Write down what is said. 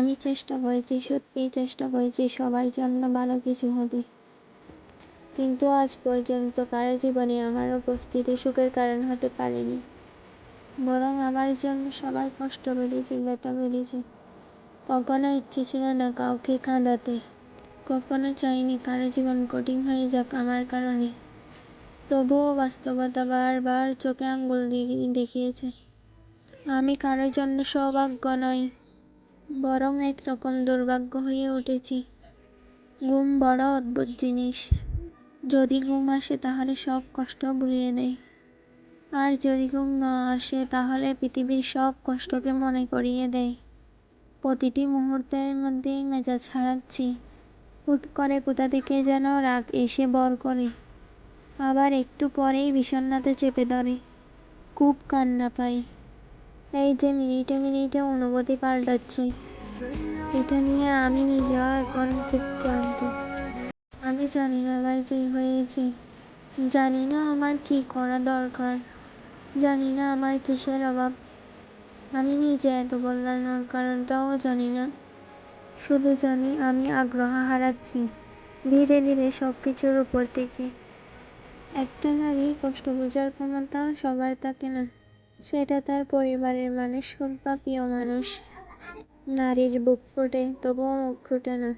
আমি চেষ্টা করেছি, সত্যিই চেষ্টা করেছি, সবার জন্য ভালো কিছু হতে। কিন্তু আজ পর্যন্ত কারও জীবনে আমার উপস্থিতি সুখের কারণ হতে পারেনি। বরং আমার জন্য সবাই কষ্ট বেড়েছে ব্যথা বেড়েছে কখনো ইচ্ছে ছিল না কাউকে কাঁদাতে। কখনো চাইনি কারও জীবন কঠিন হয়ে যাক আমার কারণে। তবুও বাস্তবতা বারবার চোখে আঙ্গুল দিয়ে দেখিয়েছে। আমি কারও জন্য সৌভাগ্য নই। বরং একরকম দুর্ভাগ্য হয়ে উঠেছি। ঘুম বড় অদ্ভুত জিনিস। যদি ঘুম আসে তাহলে সব কষ্ট ভুলিয়ে দেয় আর যদি ঘুম না আসে তাহলে পৃথিবীর সব কষ্টকে মনে করিয়ে দেয়। প্রতিটি মুহূর্তের মধ্যেই মেজাজ হারাচ্ছি। হুট করে কোথা থেকে যেন রাগ এসে বর করে। আবার একটু পরেই বিষণ্ণতা চেপে ধরে। খুব কান্না পাই। এই যে মিনিটে মিনিটে অনুভূতি পাল্টাচ্ছে। এটা নিয়ে আমি নিজেও এখন খুব ক্লান্ত। আমি জানি না আমার কী হয়েছে। জানি না আমার কী করা দরকার। জানি না আমার কিসের অভাব। আমি নিজে এত বদলানোর কারণটাও জানি না। শুধু জানি আমি আগ্রহ হারাচ্ছি। ধীরে ধীরে সব কিছুর উপর থেকে। একটা নারীর কষ্ট বোঝার ক্ষমতা সবার থাকে না। সেটা তার পরিবারের মানুষ হোক বা প্রিয় মানুষ। নারীর বুক ফোটে তবুও মুখ ফোটে না